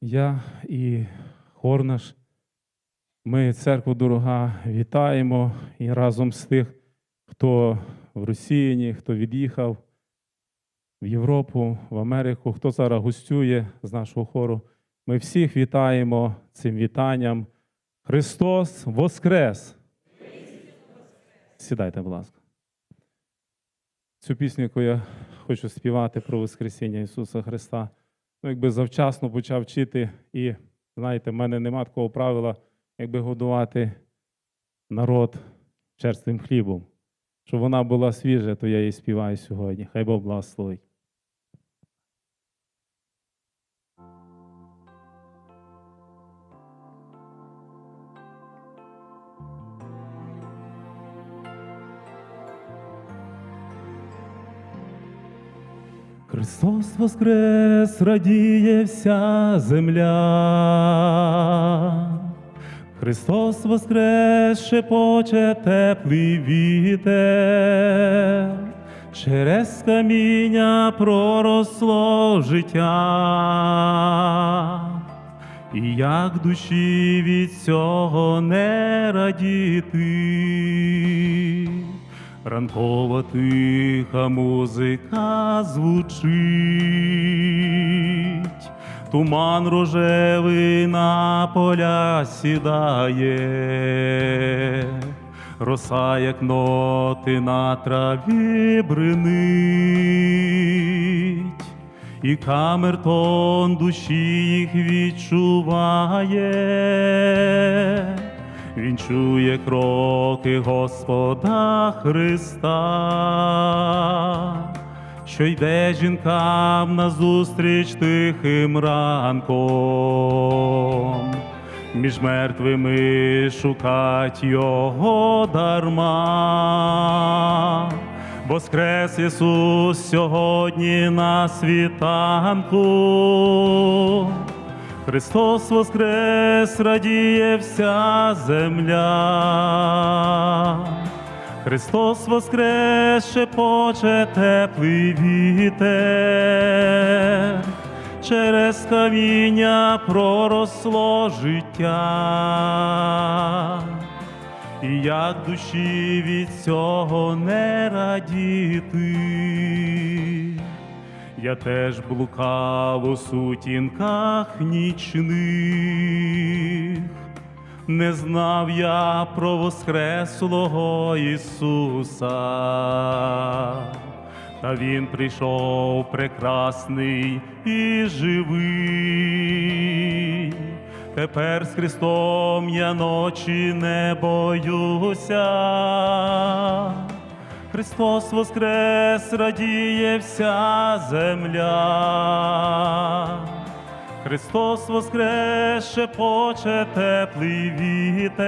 Я і хор наш, ми церкву дорога вітаємо і разом з тих, хто в Росії, хто від'їхав в Європу, в Америку, хто зараз гостює з нашого хору. Ми всіх вітаємо цим вітанням. Христос Воскрес! Сідайте, будь ласка. Цю пісню, яку я хочу співати про Воскресіння Ісуса Христа, ну, якби завчасно почав вчити, і знаєте, в мене нема такого правила, якби годувати народ черствим хлібом. Щоб вона була свіжа, то я її співаю сьогодні. Хай Бог благословить. Христос воскрес, радіє вся земля. Христос воскрес, шепоче теплий вітер, через каміння проросло життя. І як душі від цього не радіти, ранкова тиха музика звучить, туман рожевий на поля сідає, роса, як ноти на траві бринить. І камертон душі їх відчуває, він чує кроки Господа Христа, що йде жінкам назустріч тихим ранком. Між мертвими шукать його дарма. Воскрес Ісус сьогодні на світанку. Христос Воскрес радіє вся земля. Христос Воскрес шепоче теплий вітер. Через каміння проросло життя. І як душі від цього не радіти, я теж блукав у сутінках нічних, не знав я про Воскреслого Ісуса, та Він прийшов прекрасний і живий. Тепер з Христом я ночі не боюся. Христос Воскрес радіє вся земля. Христос Воскрес шепоче теплий вітер.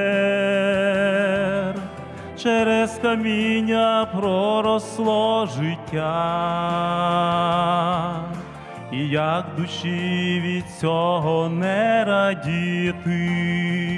Через каміння проросло життя. І як душі від цього не радіти.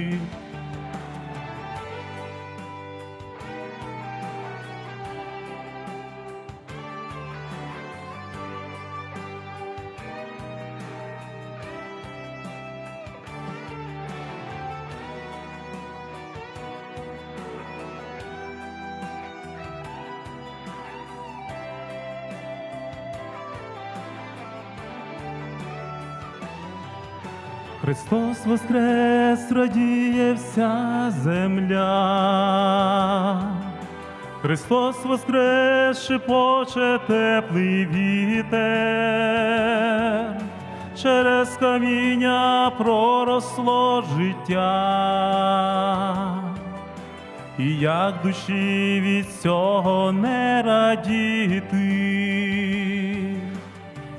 Христос Воскрес радіє вся земля. Христос Воскрес шепоче теплий вітер. Через каміння проросло життя. І як душі від цього не радіти,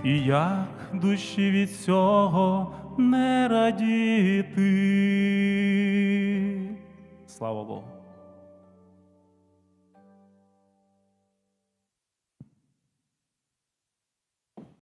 і як душі від цього не радіти. Слава Богу.